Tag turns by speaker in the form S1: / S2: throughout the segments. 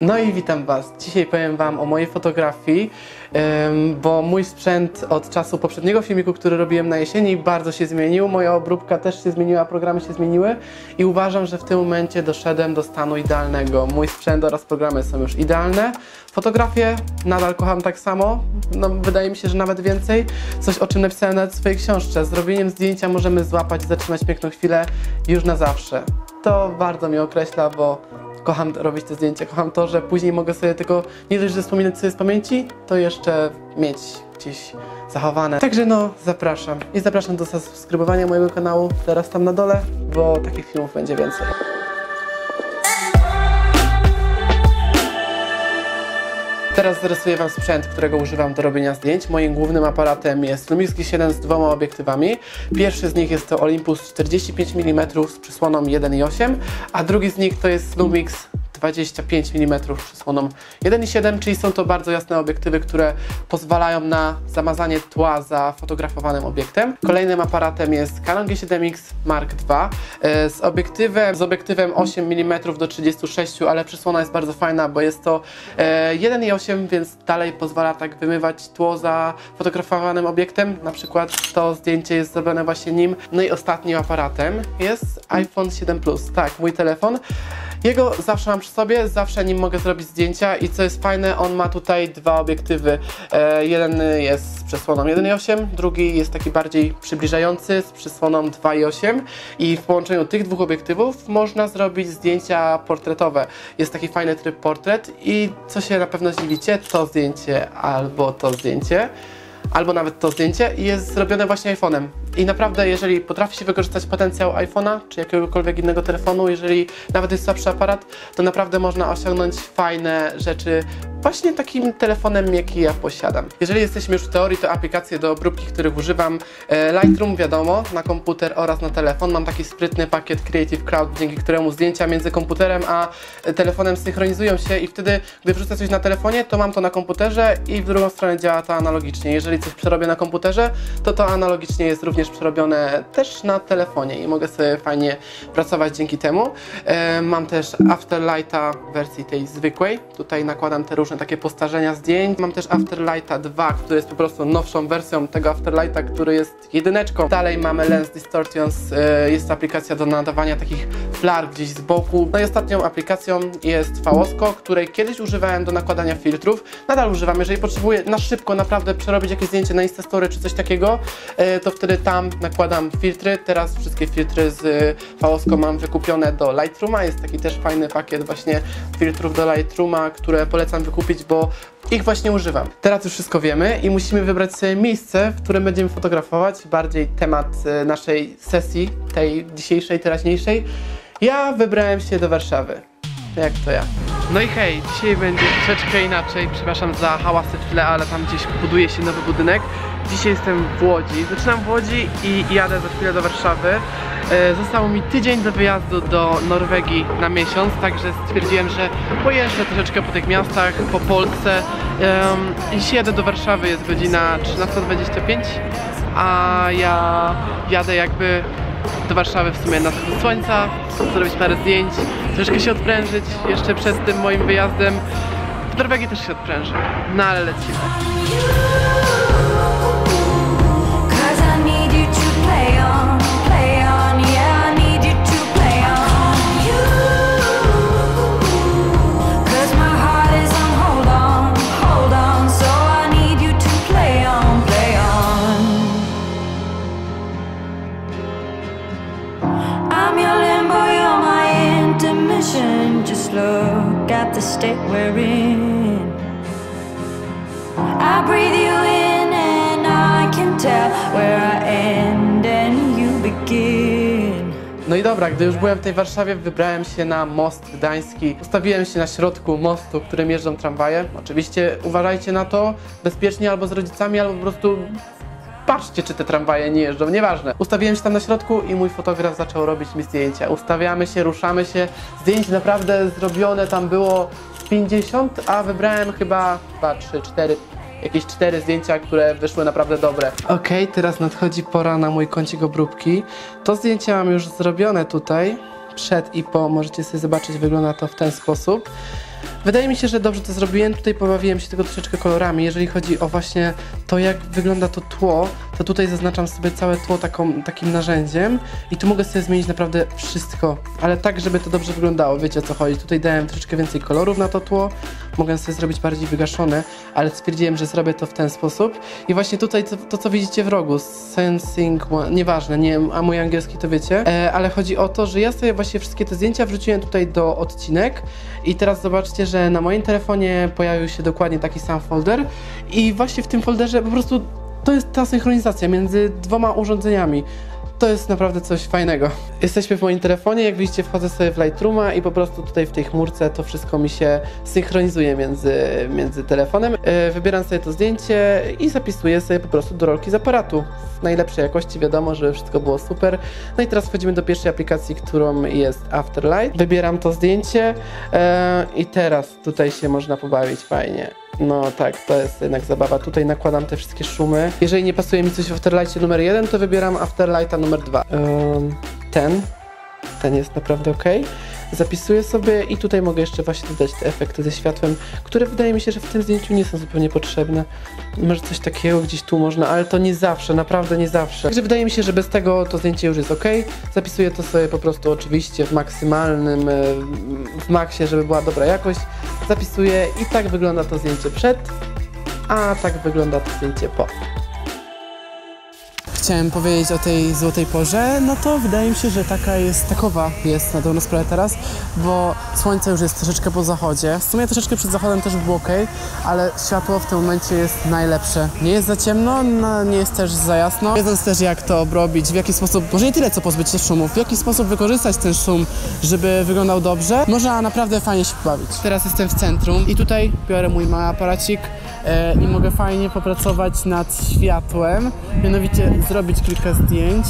S1: No i witam Was. Dzisiaj powiem Wam o mojej fotografii, bo mój sprzęt od czasu poprzedniego filmiku, który robiłem na jesieni, bardzo się zmienił. Moja obróbka też się zmieniła, programy się zmieniły i uważam, że w tym momencie doszedłem do stanu idealnego. Mój sprzęt oraz programy są już idealne. Fotografię nadal kocham tak samo, no, wydaje mi się, że nawet więcej. Coś, o czym napisałem nawet w swojej książce. Zrobieniem zdjęcia możemy złapać i zatrzymać piękną chwilę już na zawsze. To bardzo mnie określa, bo kocham robić te zdjęcia, kocham to, że później mogę sobie tylko nie dość, że wspominać sobie z pamięci, to jeszcze mieć gdzieś zachowane. Także no, zapraszam. I zapraszam do subskrybowania mojego kanału teraz tam na dole, bo takich filmów będzie więcej. Teraz zarysuję Wam sprzęt, którego używam do robienia zdjęć. Moim głównym aparatem jest Lumix G7 z dwoma obiektywami. Pierwszy z nich jest to Olympus 45 mm z przysłoną 1.8, a drugi z nich to jest Lumix 25 mm przysłoną 1.7, czyli są to bardzo jasne obiektywy, które pozwalają na zamazanie tła za fotografowanym obiektem. Kolejnym aparatem jest Canon G7X Mark II e, z obiektywem, z obiektywem 8 mm do 36, ale przysłona jest bardzo fajna, bo jest to e, 1.8, więc dalej pozwala tak wymywać tło za fotografowanym obiektem. Na przykład to zdjęcie jest zrobione właśnie nim. No i ostatnim aparatem jest iPhone 7 Plus. Tak, mój telefon. Jego zawsze mam przy sobie, zawsze nim mogę zrobić zdjęcia i co jest fajne, on ma tutaj dwa obiektywy. E, jeden jest z przesłoną 1.8, drugi jest taki bardziej przybliżający z przesłoną 2.8 i w połączeniu tych dwóch obiektywów można zrobić zdjęcia portretowe. Jest taki fajny tryb portret i co się na pewno zdziwicie, to zdjęcie albo to zdjęcie albo nawet to zdjęcie jest zrobione właśnie iPhone'em. I naprawdę, jeżeli potrafi się wykorzystać potencjał iPhone'a czy jakiegokolwiek innego telefonu, jeżeli nawet jest słabszy aparat, to naprawdę można osiągnąć fajne rzeczy właśnie takim telefonem, jaki ja posiadam. Jeżeli jesteśmy już w teorii, to aplikacje do obróbki, których używam, e, Lightroom wiadomo, na komputer oraz na telefon. Mam taki sprytny pakiet Creative Crowd, dzięki któremu zdjęcia między komputerem a telefonem synchronizują się i wtedy, gdy wrzucę coś na telefonie, to mam to na komputerze i w drugą stronę działa to analogicznie. Jeżeli coś przerobię na komputerze, to to analogicznie jest również przerobione też na telefonie i mogę sobie fajnie pracować dzięki temu. E, mam też Afterlighta w wersji tej zwykłej. Tutaj nakładam te różne takie postarzenia zdjęć. Mam też Afterlighta 2, który jest po prostu nowszą wersją tego Afterlighta, który jest jedyneczką. Dalej mamy Lens Distortions, e, jest aplikacja do nadawania takich flar gdzieś z boku. No i ostatnią aplikacją jest Faosco, której kiedyś używałem do nakładania filtrów. Nadal używam, jeżeli potrzebuję na szybko naprawdę przerobić jakieś zdjęcie na Instastory czy coś takiego, e, to wtedy tam nakładam filtry. Teraz wszystkie filtry z Faosco mam wykupione do Lightrooma. Jest taki też fajny pakiet właśnie filtrów do Lightrooma, które polecam wykupić, bo ich właśnie używam. Teraz już wszystko wiemy i musimy wybrać sobie miejsce, w którym będziemy fotografować, bardziej temat e, naszej sesji, tej dzisiejszej, teraźniejszej. Ja wybrałem się do Warszawy. Jak to ja? No i hej, dzisiaj będzie troszeczkę inaczej. Przepraszam za hałasy w tle, ale tam gdzieś buduje się nowy budynek. Dzisiaj jestem w Łodzi. Zaczynam w Łodzi i jadę za chwilę do Warszawy. E, Zostało mi tydzień do wyjazdu do Norwegii na miesiąc, także stwierdziłem, że pojeżdżę troszeczkę po tych miastach, po Polsce. Dzisiaj jadę do Warszawy, jest godzina 13.25, a ja jadę jakby do Warszawy w sumie na zachód słońca, zrobić parę zdjęć, troszkę się odprężyć jeszcze przed tym moim wyjazdem. W Norwegii też się odprężę, no ale lecimy.
S2: In. I breathe you in and I can tell where I end and you begin.
S1: No i dobra, gdy już byłem w tej Warszawie, wybrałem się na most gdański. Ustawiłem się na środku mostu, którym jeżdżą tramwaje. Oczywiście uważajcie na to bezpiecznie albo z rodzicami, albo po prostu patrzcie, czy te tramwaje nie jeżdżą, nieważne. Ustawiłem się tam na środku i mój fotograf zaczął robić mi zdjęcia. Ustawiamy się, ruszamy się. Zdjęć naprawdę zrobione tam było 50, a wybrałem chyba 2, 3, 4, jakieś cztery zdjęcia, które wyszły naprawdę dobre. Okej, teraz nadchodzi pora na mój kącik obróbki. To zdjęcie mam już zrobione tutaj, przed i po, możecie sobie zobaczyć, wygląda to w ten sposób. Wydaje mi się, że dobrze to zrobiłem. Tutaj pobawiłem się tylko troszeczkę kolorami. Jeżeli chodzi o właśnie to, jak wygląda to tło, to tutaj zaznaczam sobie całe tło taką, takim narzędziem i tu mogę sobie zmienić naprawdę wszystko, ale tak, żeby to dobrze wyglądało. Wiecie o co chodzi. Tutaj dałem troszeczkę więcej kolorów na to tło. Mogę sobie zrobić bardziej wygaszone, ale stwierdziłem, że zrobię to w ten sposób. I właśnie tutaj to, to co widzicie w rogu, Sensing One, nieważne, nie a mój angielski to wiecie, e, ale chodzi o to, że ja sobie właśnie wszystkie te zdjęcia wrzuciłem tutaj do odcinek i teraz zobaczcie, że na moim telefonie pojawił się dokładnie taki sam folder i właśnie w tym folderze po prostu to jest ta synchronizacja między dwoma urządzeniami. To jest naprawdę coś fajnego. Jesteśmy w moim telefonie, jak widzicie wchodzę sobie w Lightrooma i po prostu tutaj w tej chmurce to wszystko mi się synchronizuje między, między telefonem. E, Wybieram sobie to zdjęcie i zapisuję sobie po prostu do rolki z aparatu. W najlepszej jakości wiadomo, żeby wszystko było super. No i teraz wchodzimy do pierwszej aplikacji, którą jest Afterlight. Wybieram to zdjęcie e, i teraz tutaj się można pobawić fajnie. No tak, to jest jednak zabawa. Tutaj nakładam te wszystkie szumy. Jeżeli nie pasuje mi coś w Afterlightie numer 1, to wybieram Afterlighta numer 2. Ym, ten. Ten jest naprawdę ok. Zapisuję sobie i tutaj mogę jeszcze właśnie dodać te efekty ze światłem, które wydaje mi się, że w tym zdjęciu nie są zupełnie potrzebne. Może coś takiego gdzieś tu można, ale to nie zawsze, naprawdę nie zawsze. Także wydaje mi się, że bez tego to zdjęcie już jest ok. Zapisuję to sobie po prostu oczywiście w maksymalnym, e, w maksie, żeby była dobra jakość. Zapisuję i tak wygląda to zdjęcie przed, a tak wygląda to zdjęcie po.
S3: Chciałem powiedzieć o tej złotej porze, no to wydaje mi się, że taka jest, takowa jest na dobrą sprawę teraz, bo słońce już jest troszeczkę po zachodzie. W sumie troszeczkę przed zachodem też by było ok, ale światło w tym momencie jest najlepsze. Nie jest za ciemno, no, nie jest też za jasno. Wiedząc też jak to obrobić, w jaki sposób, może nie tyle co pozbyć się szumów, w jaki sposób wykorzystać ten szum, żeby wyglądał dobrze, można naprawdę fajnie się pobawić. Teraz jestem w centrum i tutaj biorę mój mały aparacik, i mogę fajnie popracować nad światłem, mianowicie zrobić kilka zdjęć.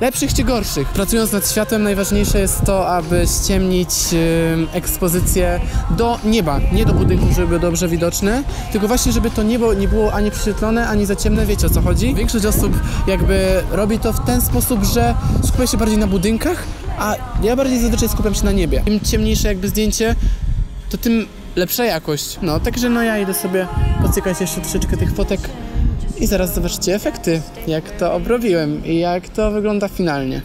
S3: Lepszych czy gorszych. Pracując nad światłem najważniejsze jest to, aby ściemnić em, ekspozycję do nieba, nie do budynków, żeby były dobrze widoczne, tylko właśnie, żeby to niebo nie było ani prześwietlone, ani za ciemne, wiecie o co chodzi? Większość osób jakby robi to w ten sposób, że skupia się bardziej na budynkach, a ja bardziej zazwyczaj skupiam się na niebie. Im ciemniejsze jakby zdjęcie, to tym lepsza jakość. No, także no ja idę sobie pocykać jeszcze troszeczkę tych fotek i zaraz zobaczycie efekty, jak to obrobiłem i jak to wygląda finalnie.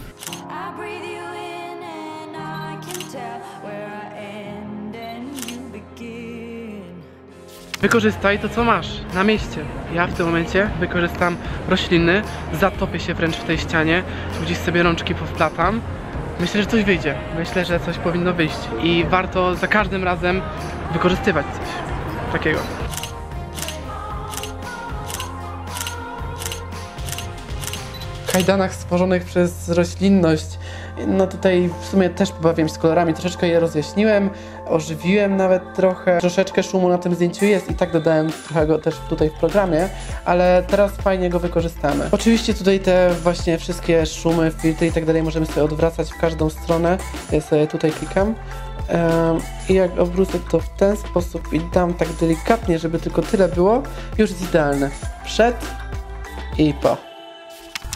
S1: Wykorzystaj to, co masz na mieście. Ja w tym momencie wykorzystam rośliny, zatopię się wręcz w tej ścianie, tu gdzieś sobie rączki powplatam. Myślę, że coś wyjdzie. Myślę, że coś powinno wyjść i warto za każdym razem wykorzystywać coś takiego. Kajdanach stworzonych przez roślinność. No tutaj w sumie też pobawiłem się z kolorami, troszeczkę je rozjaśniłem, ożywiłem nawet trochę. Troszeczkę szumu na tym zdjęciu jest i tak dodałem trochę go też tutaj w programie, ale teraz fajnie go wykorzystamy. Oczywiście tutaj te właśnie wszystkie szumy, filtry i tak dalej możemy sobie odwracać w każdą stronę. Ja sobie tutaj klikam. I jak obrócę to w ten sposób i dam tak delikatnie, żeby tylko tyle było, już jest idealne. Przed i po.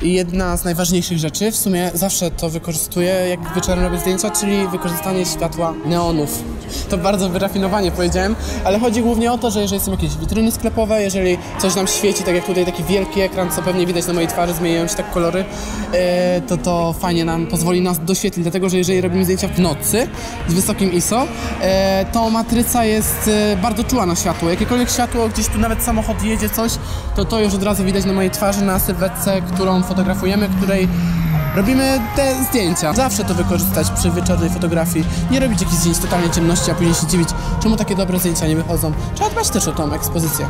S3: Jedna z najważniejszych rzeczy, w sumie zawsze to wykorzystuję, jak wieczorem robię zdjęcia, czyli wykorzystanie światła neonów. To bardzo wyrafinowanie powiedziałem, ale chodzi głównie o to, że jeżeli są jakieś witryny sklepowe, jeżeli coś nam świeci, tak jak tutaj taki wielki ekran, co pewnie widać na mojej twarzy, zmieniają się tak kolory, e, to to fajnie nam pozwoli nas doświetlić, dlatego że jeżeli robimy zdjęcia w nocy z wysokim ISO, e, to matryca jest e, bardzo czuła na światło. Jakiekolwiek światło, gdzieś tu nawet samochód jedzie, coś, to to już od razu widać na mojej twarzy, na sylwetce, którą fotografujemy, której robimy te zdjęcia. Zawsze to wykorzystać przy wieczornej fotografii. Nie robić jakichś zdjęć totalnej ciemności, a później się dziwić, czemu takie dobre zdjęcia nie wychodzą. Trzeba dbać też o tą ekspozycję.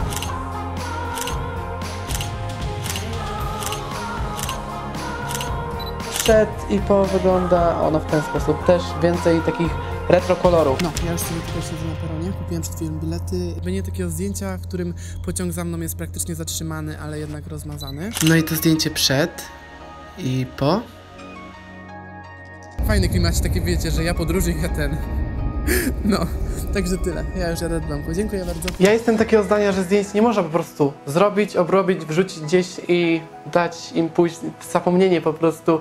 S1: przed i po wygląda ono w ten sposób. Też więcej takich retro kolorów.
S3: No, ja już sobie tutaj siedzę na peronie, kupiłem przed chwilą bilety. Będzie takiego zdjęcia, w którym pociąg za mną jest praktycznie zatrzymany, ale jednak rozmazany.
S1: No i to zdjęcie przed i po.
S3: Fajny klimat, takie wiecie, że ja podróży, ja ten. No, także tyle. Ja już jadę do domku. Dziękuję bardzo.
S1: Ja jestem takiego zdania, że zdjęć nie można po prostu zrobić, obrobić, wrzucić gdzieś i dać im pójść w zapomnienie po prostu.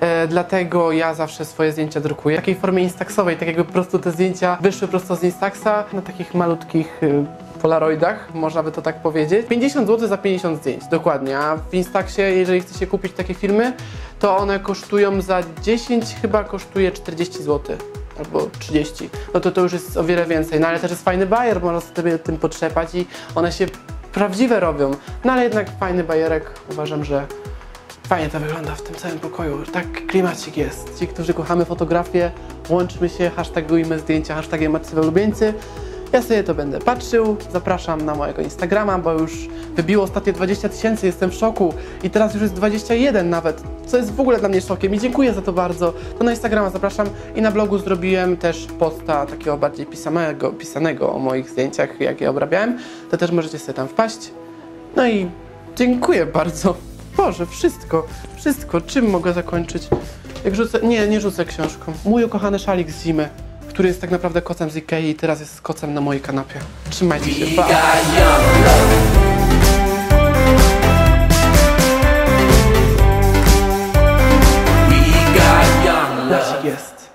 S1: E, dlatego ja zawsze swoje zdjęcia drukuję w takiej formie instaxowej, tak jakby po prostu te zdjęcia wyszły prosto z instaxa na takich malutkich e, polaroidach, można by to tak powiedzieć. 50 zł za 50 zdjęć, dokładnie. A w Instaxie, jeżeli chcecie kupić takie filmy, to one kosztują za 10 chyba kosztuje 40 zł albo 30, no to to już jest o wiele więcej. No ale też jest fajny bajer, można sobie tym potrzepać i one się prawdziwe robią. No ale jednak fajny bajerek, uważam, że fajnie to wygląda w tym całym pokoju. Tak klimacik jest. Ci, którzy kochamy fotografię, łączmy się, hashtagujmy zdjęcia, hashtagiem Marcy ulubieńcy. Ja sobie to będę patrzył, zapraszam na mojego Instagrama, bo już wybiło ostatnie 20 tysięcy, jestem w szoku i teraz już jest 21 nawet, co jest w ogóle dla mnie szokiem i dziękuję za to bardzo. To na Instagrama zapraszam i na blogu zrobiłem też posta takiego bardziej pisanego, pisanego o moich zdjęciach, jak je obrabiałem, to też możecie sobie tam wpaść. No i dziękuję bardzo. Boże, wszystko, wszystko. Czym mogę zakończyć? Jak rzucę, nie, nie rzucę książką. Mój ukochany szalik z zimy, który jest tak naprawdę kocem z Ikei i teraz jest kocem na mojej kanapie. Trzymajcie się, pa! Lasik jest.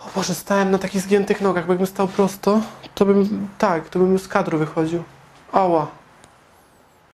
S1: O Boże, stałem na takich zgiętych nogach, bo jakbym stał prosto, to bym, tak, to bym z kadru wychodził. Ała.